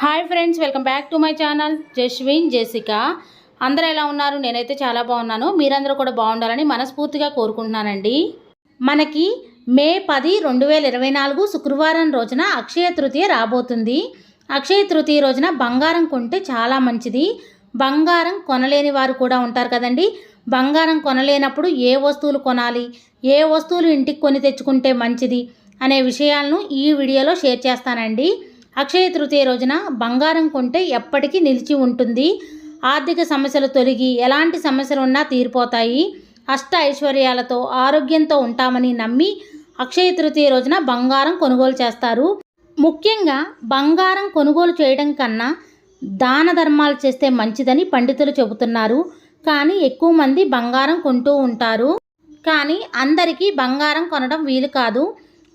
Hi friends welcome back to my channel. Jaswin Jessica అందరూ ఎలా ఉన్నారు? నేనైతే చాలా బాగున్నాను. మీరందరూ కూడా బాగుండాలని మనస్ఫూర్తిగా కోరుకుంటున్నానండి. మనకి మే పది రెండు వేల ఇరవై నాలుగు శుక్రవారం రోజున అక్షయ తృతీయ రాబోతుంది. అక్షయ తృతీయ రోజున బంగారం కొంటే చాలా మంచిది. బంగారం కొనలేని వారు కూడా ఉంటారు కదండి. బంగారం కొనలేనప్పుడు ఏ వస్తువులు కొనాలి? ఏ వస్తువులు ఇంటికి కొని తెచ్చుకుంటే మంచిది? అనే విషయాలను ఈ వీడియోలో షేర్ చేస్తానండి. అక్షయ తృతీయ రోజున బంగారం కొంటే ఎప్పటికీ నిలిచి ఉంటుంది. ఆర్థిక సమస్యలు తొలగి ఎలాంటి సమస్యలు ఉన్నా తీరిపోతాయి. అష్ట ఐశ్వర్యాలతో ఆరోగ్యంతో ఉంటామని నమ్మి అక్షయ తృతీయ రోజున బంగారం కొనుగోలు చేస్తారు. ముఖ్యంగా బంగారం కొనుగోలు చేయడం కన్నా దాన ధర్మాలు చేస్తే మంచిదని పండితులు చెబుతున్నారు. కానీ ఎక్కువ మంది బంగారం కొంటూ ఉంటారు. కానీ అందరికీ బంగారం కొనడం వీలు కాదు.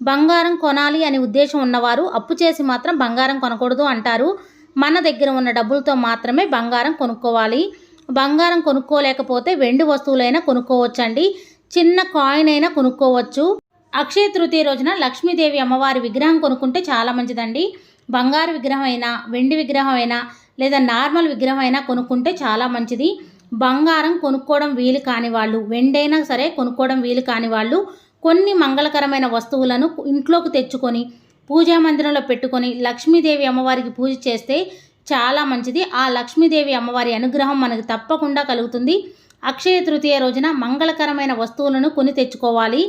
బంగారం కొనాలి అనే ఉద్దేశం ఉన్నవారు అప్పు చేసి మాత్రం బంగారం కొనకూడదు అంటారు. మన దగ్గర ఉన్న డబ్బులతో మాత్రమే బంగారం కొనుక్కోవాలి. బంగారం కొనుక్కోలేకపోతే వెండి వస్తువులైనా కొనుక్కోవచ్చండి. చిన్న కాయిన్ అయినా కొనుక్కోవచ్చు. అక్షయ తృతీయ రోజున లక్ష్మీదేవి అమ్మవారి విగ్రహం కొనుక్కుంటే చాలా మంచిదండి. బంగారు విగ్రహం అయినా వెండి విగ్రహం అయినా లేదా నార్మల్ విగ్రహం అయినా కొనుక్కుంటే చాలా మంచిది. బంగారం కొనుక్కోవడం వీలు కాని వాళ్ళు వెండైనా సరే కొనుక్కోవడం వీలు కాని వాళ్ళు కొన్ని మంగళకరమైన వస్తువులను ఇంట్లోకి తెచ్చుకొని పూజా మందిరంలో పెట్టుకొని లక్ష్మీదేవి అమ్మవారికి పూజ చేస్తే చాలా మంచిది. ఆ లక్ష్మీదేవి అమ్మవారి అనుగ్రహం మనకు తప్పకుండా కలుగుతుంది. అక్షయ తృతీయ రోజున మంగళకరమైన వస్తువులను కొని తెచ్చుకోవాలి.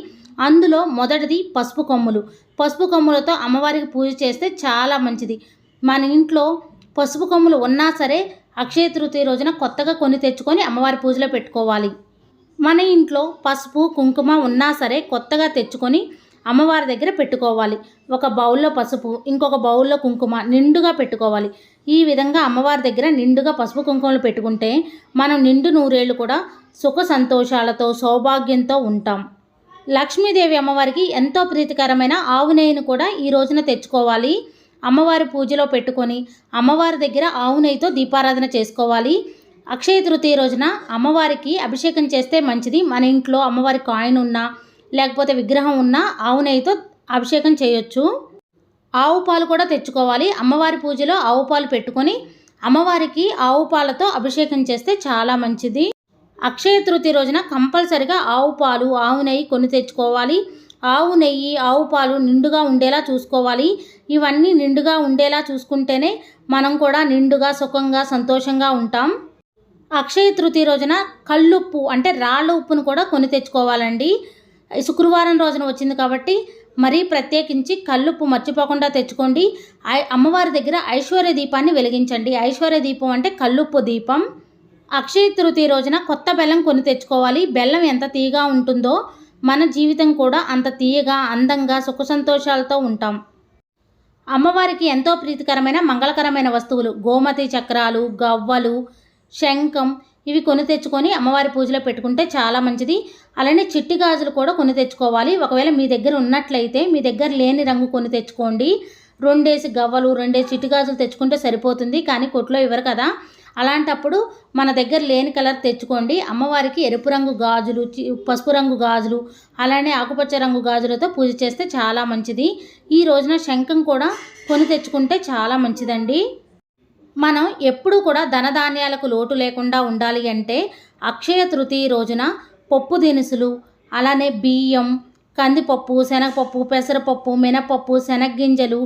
అందులో మొదటిది పసుపు కొమ్ములు. పసుపు కొమ్ములతో అమ్మవారికి పూజ చేస్తే చాలా మంచిది. మన ఇంట్లో పసుపు కొమ్ములు ఉన్నా సరే అక్షయ తృతీయ రోజున కొత్తగా కొని తెచ్చుకొని అమ్మవారి పూజలో పెట్టుకోవాలి. మన ఇంట్లో పసుపు కుంకుమ ఉన్నా సరే కొత్తగా తెచ్చుకొని అమ్మవారి దగ్గర పెట్టుకోవాలి. ఒక బౌల్లో పసుపు ఇంకొక బౌల్లో కుంకుమ నిండుగా పెట్టుకోవాలి. ఈ విధంగా అమ్మవారి దగ్గర నిండుగా పసుపు కుంకుమలు పెట్టుకుంటే మనం నిండు నూరేళ్ళు కూడా సుఖ సంతోషాలతో సౌభాగ్యంతో ఉంటాం. లక్ష్మీదేవి అమ్మవారికి ఎంతో ప్రీతికరమైన ఆవు నెయ్యిని కూడా ఈ రోజున తెచ్చుకోవాలి. అమ్మవారి పూజలో పెట్టుకొని అమ్మవారి దగ్గర ఆవు నెయ్యితో దీపారాధన చేసుకోవాలి. అక్షయ తృతీయ రోజున అమ్మవారికి అభిషేకం చేస్తే మంచిది. మన ఇంట్లో అమ్మవారి కాయిన్ ఉన్నా లేకపోతే విగ్రహం ఉన్నా ఆవు నెయ్యితో అభిషేకం చేయొచ్చు. ఆవు పాలు కూడా తెచ్చుకోవాలి. అమ్మవారి పూజలో ఆవు పాలు పెట్టుకొని అమ్మవారికి ఆవు పాలతో అభిషేకం చేస్తే చాలా మంచిది. అక్షయ తృతీయ రోజున కంపల్సరిగా ఆవు పాలు ఆవు నెయ్యి కొని తెచ్చుకోవాలి. ఆవు నెయ్యి ఆవు పాలు నిండుగా ఉండేలా చూసుకోవాలి. ఇవన్నీ నిండుగా ఉండేలా చూసుకుంటేనే మనం కూడా నిండుగా సుఖంగా సంతోషంగా ఉంటాం. అక్షయ తృతీయ రోజున కళ్ళుప్పు అంటే రాళ్ళ ఉప్పును కూడా కొని తెచ్చుకోవాలండి. శుక్రవారం రోజున వచ్చింది కాబట్టి మరీ ప్రత్యేకించి కళ్ళుప్పు మర్చిపోకుండా తెచ్చుకోండి. ఐ- అమ్మవారి దగ్గర ఐశ్వర్య దీపాన్ని వెలిగించండి. ఐశ్వర్య దీపం అంటే కల్లుప్పు దీపం. అక్షయ తృతీయ రోజున కొత్త బెల్లం కొని తెచ్చుకోవాలి. బెల్లం ఎంత తీయగా ఉంటుందో మన జీవితం కూడా అంత తీయగా అందంగా సుఖ సంతోషాలతో ఉంటాం. అమ్మవారికి ఎంతో ప్రీతికరమైన మంగళకరమైన వస్తువులు గోమతి చక్రాలు గవ్వలు శంఖం ఇవి కొని తెచ్చుకొని అమ్మవారి పూజలో పెట్టుకుంటే చాలా మంచిది. అలానే చిట్టి గాజులు కూడా కొని తెచ్చుకోవాలి. ఒకవేళ మీ దగ్గర ఉన్నట్లయితే మీ దగ్గర లేని రంగు కొని తెచ్చుకోండి. రెండేసి గవ్వలు రెండేసి చిట్టి గాజులు తెచ్చుకుంటే సరిపోతుంది. కానీ కొట్లో ఇవ్వరు కదా. అలాంటప్పుడు మన దగ్గర లేని కలర్ తెచ్చుకోండి. అమ్మవారికి ఎరుపు రంగు గాజులు చి- పసుపు రంగు గాజులు అలానే ఆకుపచ్చ రంగు గాజులతో పూజ చేస్తే చాలా మంచిది. ఈ రోజున శంఖం కూడా కొని తెచ్చుకుంటే చాలా మంచిదండి. మనం ఎప్పుడూ కూడా ధనధాన్యాలకు లోటు లేకుండా ఉండాలి అంటే అక్షయ తృతీయ రోజున పప్పు దినుసులు అలానే బియ్యం కందిపప్పు శనగపప్పు పెసరపప్పు మినపప్పు శనగ్గింజలు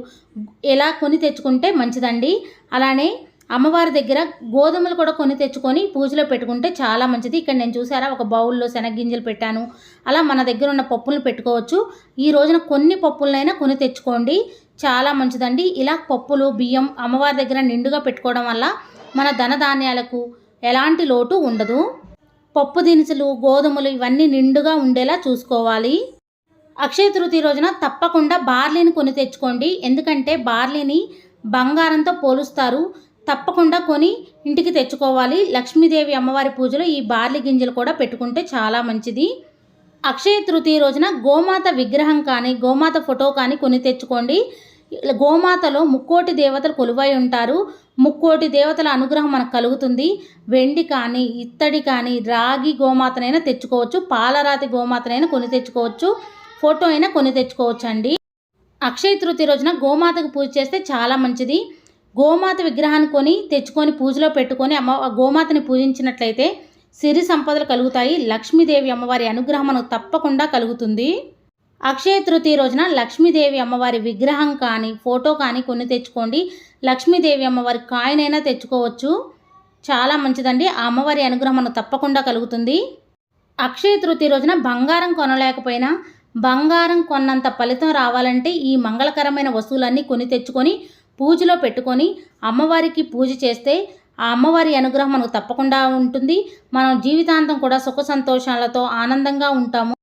ఇలా కొని తెచ్చుకుంటే మంచిదండి. అలానే అమ్మవారి దగ్గర గోధుమలు కూడా కొని తెచ్చుకొని పూజలో పెట్టుకుంటే చాలా మంచిది. ఇక్కడ నేను చూసారా ఒక బౌల్లో శనగ్గింజలు పెట్టాను. అలా మన దగ్గర ఉన్న పప్పులను పెట్టుకోవచ్చు. ఈ రోజున కొన్ని పప్పులనైనా కొని తెచ్చుకోండి. చాలా మంచిదండి. ఇలా పప్పులు బియ్యం అమ్మవారి దగ్గర నిండుగా పెట్టుకోవడం వల్ల మన ధనధాన్యాలకు ఎలాంటి లోటు ఉండదు. పప్పు దినుసులు గోధుమలు ఇవన్నీ నిండుగా ఉండేలా చూసుకోవాలి. అక్షయ తృతీయ రోజున తప్పకుండా బార్లీని కొని తెచ్చుకోండి. ఎందుకంటే బార్లీని బంగారంతో పోలుస్తారు. తప్పకుండా కొని ఇంటికి తెచ్చుకోవాలి. లక్ష్మీదేవి అమ్మవారి పూజలో ఈ బార్లీ గింజలు కూడా పెట్టుకుంటే చాలా మంచిది. అక్షయ తృతీయ రోజున గోమాత విగ్రహం కానీ గోమాత ఫోటో కానీ కొని తెచ్చుకోండి. గోమాతలో ముక్కోటి దేవతలు కొలువై ఉంటారు. ముక్కోటి దేవతల అనుగ్రహం మనకు కలుగుతుంది. వెండి కానీ ఇత్తడి కానీ రాగి గోమాతనైనా తెచ్చుకోవచ్చు. పాలరాతి గోమాతనైనా కొని తెచ్చుకోవచ్చు. ఫోటో అయినా కొని తెచ్చుకోవచ్చు అండి అక్షయ తృతీయ రోజున గోమాతకు పూజ చేస్తే చాలా మంచిది. గోమాత విగ్రహాన్ని కొని తెచ్చుకొని పూజలో పెట్టుకొని అమ్మ గోమాతని పూజించినట్లయితే సిరి సంపదలు కలుగుతాయి. లక్ష్మీదేవి అమ్మవారి అనుగ్రహమును తప్పకుండా కలుగుతుంది. అక్షయ తృతీయ రోజున లక్ష్మీదేవి అమ్మవారి విగ్రహం కానీ ఫోటో కానీ కొన్ని తెచ్చుకోండి. లక్ష్మీదేవి అమ్మవారి కాయనైనా తెచ్చుకోవచ్చు. చాలా మంచిదండి. ఆ అమ్మవారి అనుగ్రహం తప్పకుండా కలుగుతుంది. అక్షయ తృతీయ రోజున బంగారం కొనలేకపోయినా బంగారం కొన్నంత ఫలితం రావాలంటే ఈ మంగళకరమైన వస్తువులన్నీ కొని తెచ్చుకొని పూజలో పెట్టుకొని అమ్మవారికి పూజ చేస్తే ఆ అమ్మవారి అనుగ్రహం మనకు తప్పకుండా ఉంటుంది. మనం జీవితాంతం కూడా సుఖ సంతోషాలతో ఆనందంగా ఉంటాము.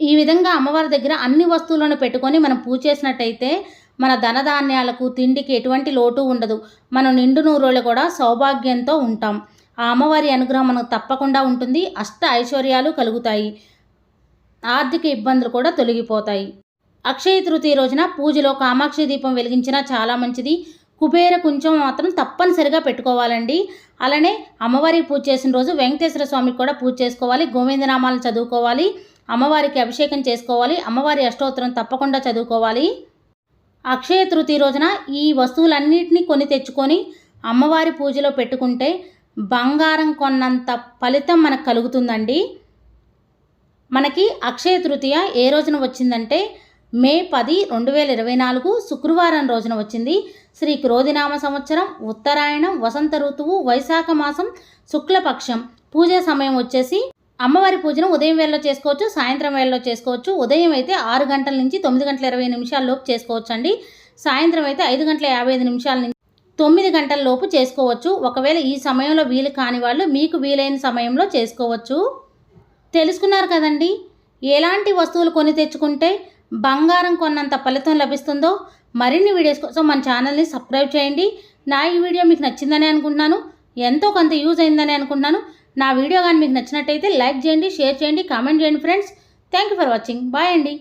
ఈ విధంగా అమ్మవారి దగ్గర అన్ని వస్తువులను పెట్టుకొని మనం పూజ చేసినట్టయితే మన ధనధాన్యాలకు తిండికి ఎటువంటి లోటు ఉండదు. మనం నిండు నూరులు కూడా సౌభాగ్యంతో ఉంటాం. ఆ అమ్మవారి అనుగ్రహం మనకు తప్పకుండా ఉంటుంది. అష్ట ఐశ్వర్యాలు కలుగుతాయి. ఆర్థిక ఇబ్బందులు కూడా తొలగిపోతాయి. అక్షయ తృతీయ రోజున పూజలో కామాక్షి దీపం వెలిగించినా చాలా మంచిది. కుబేర కుంచం మాత్రం తప్పనిసరిగా పెట్టుకోవాలండి. అలానే అమ్మవారికి పూజ చేసిన రోజు వెంకటేశ్వర స్వామికి కూడా పూజ చేసుకోవాలి గోవిందనామాలను చదువుకోవాలి అమ్మవారికి అభిషేకం చేసుకోవాలి అమ్మవారి అష్టోత్తరం తప్పకుండా చదువుకోవాలి. అక్షయ తృతీయ రోజున ఈ వస్తువులన్నింటినీ కొని తెచ్చుకొని అమ్మవారి పూజలో పెట్టుకుంటే బంగారం కొన్నంత ఫలితం మనకు కలుగుతుందండి. మనకి అక్షయ తృతీయ ఏ రోజున వచ్చిందంటే మే పది రెండు వేల ఇరవై నాలుగు శుక్రవారం రోజున వచ్చింది. శ్రీ క్రోధినామ సంవత్సరం ఉత్తరాయణం వసంత ఋతువు వైశాఖ మాసం శుక్లపక్షం. పూజ సమయం వచ్చేసి అమ్మవారి పూజను ఉదయం వేళలో చేసుకోవచ్చు సాయంత్రం వేళలో చేసుకోవచ్చు. ఉదయం అయితే ఆరు గంటల నుంచి తొమ్మిది గంటల ఇరవై నిమిషాల్లోపు చేసుకోవచ్చు అండి సాయంత్రం అయితే ఐదు గంటల యాభై ఐదు నిమిషాల నుంచి తొమ్మిది గంటల లోపు చేసుకోవచ్చు. ఒకవేళ ఈ సమయంలో వీలు కాని వాళ్ళు మీకు వీలైన సమయంలో చేసుకోవచ్చు. తెలుసుకున్నారు కదండి? ఎలాంటి వస్తువులు కొని తెచ్చుకుంటే బంగారం కొన్నంత ఫలితం లభిస్తుందో మరిన్ని వీడియోస్ కోసం మన ఛానల్ని సబ్స్క్రైబ్ చేయండి. నా ఈ వీడియో మీకు నచ్చిందని అనుకుంటున్నాను. ఎంతో కొంత యూజ్ అయిందని అనుకుంటున్నాను. నా వీడియో కానీ మీకు నచ్చినట్టయితే లైక్ చేయండి షేర్ చేయండి కామెంట్ చేయండి friends. Thank you for watching. Bye అండి.